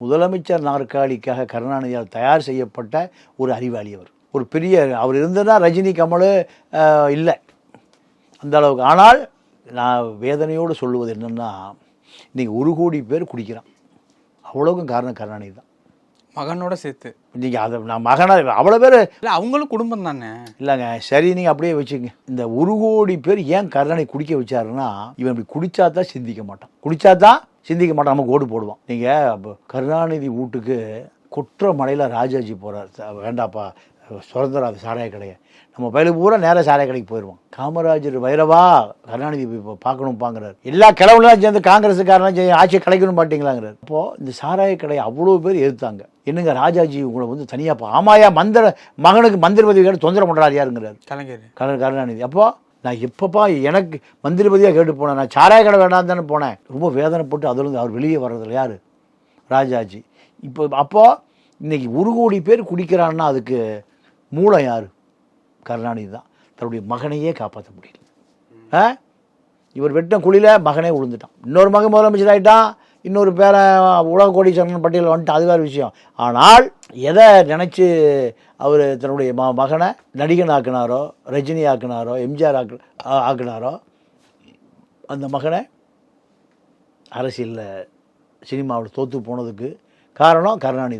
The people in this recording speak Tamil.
முதலமைச்சர் நாற்காலிக்காக கருணாநிதியால் தயார் செய்யப்பட்ட ஒரு அறிவாளி அவர். ஒரு பெரிய அவர் இருந்ததா ரஜினி கமல் இல்லை. அந்த அளவுக்கு. ஆனால் நான் வேதனையோடு சொல்லுவது என்னென்னா இன்றைக்கி ஒரு கோடி பேர் குடிக்கிறான். அவ்வளோக்கும் காரணம் கருணாநிதி தான். மகனோட சேர்த்து. நீங்கள் அதை நான் மகனாக அவ்வளோ பேர் இல்ல அவங்களும் குடும்பம் தானே. இல்லைங்க சரி நீங்கள் அப்படியே வச்சுங்க இந்த ஒரு கோடி பேர் ஏன் கருணாநிதி குடிக்க வச்சாருன்னா இவன் இப்படி குடிச்சா தான் சிந்திக்க மாட்டான். குடிச்சா தான் சிந்திக்க மாட்டான் நமக்கு ஓடு போடுவான் நீங்கள் அப்போ கருணாநிதி வீட்டுக்கு குற்ற மலையில் ராஜாஜி போகிறார் வேண்டாப்பா சுதந்திரம் சாராய கடையை. நம்ம பயில பூரா நேராக சாராய கடைக்கு போயிடுவோம் காமராஜர் வைரவா கருணாநிதி இப்போ பார்க்கணும் பாங்கிறார் எல்லா கிழவுலாம் சேர்ந்து காங்கிரஸுக்காரெல்லாம் சேர்ந்து ஆட்சியை கலைக்கணும் மாட்டீங்களாங்கிறார். அப்போது இந்த சாராய கடையை அவ்வளோ பேர் எதிர்த்தாங்க. என்னங்க ராஜாஜி உங்களை வந்து தனியாக ஆமாயா மந்திர மகனுக்கு மந்திர பதவி தொந்தரவு பண்ணுறாரு யாருங்கிறார்? கலைஞர். கரு கருணாநிதி. அப்போ நான் எப்பப்பா எனக்கு மந்திரிபதியாக கேட்டு போனேன். நான் சாராய கடை வேண்டாம் தானே போனேன். ரொம்ப வேதனைப்பட்டு அதுலேருந்து அவர் வெளியே வர்றதில்ல. யார்? ராஜாஜி. இப்போ அப்போது இன்றைக்கி ஒரு கோடி பேர் குடிக்கிறான்னா அதுக்கு மூலம் யார்? கருணாநிதி தான். தன்னுடைய மகனையே காப்பாற்ற முடியல. ஆ? இவர் வெட்டின குழியில் மகனே விழுந்துட்டான் இன்னொரு மகன் முதலமைச்சர் ஆகிட்டான் இன்னொரு பேரை உலக கோடீஸ்வரன் பட்டியலில் வந்துட்டு அது வேறு விஷயம். ஆனால் எதை நினச்சி அவர் தன்னுடைய ம மகனை நடிகன் ஆக்குனாரோ ரஜினி ஆக்குனாரோ எம்ஜிஆர் ஆக்கு ஆக்கினாரோ ஆக்குனாரோ அந்த மகனை அரசியலில் சினிமாவில் தோற்று போனதுக்கு காரணம் கருணாநிதி.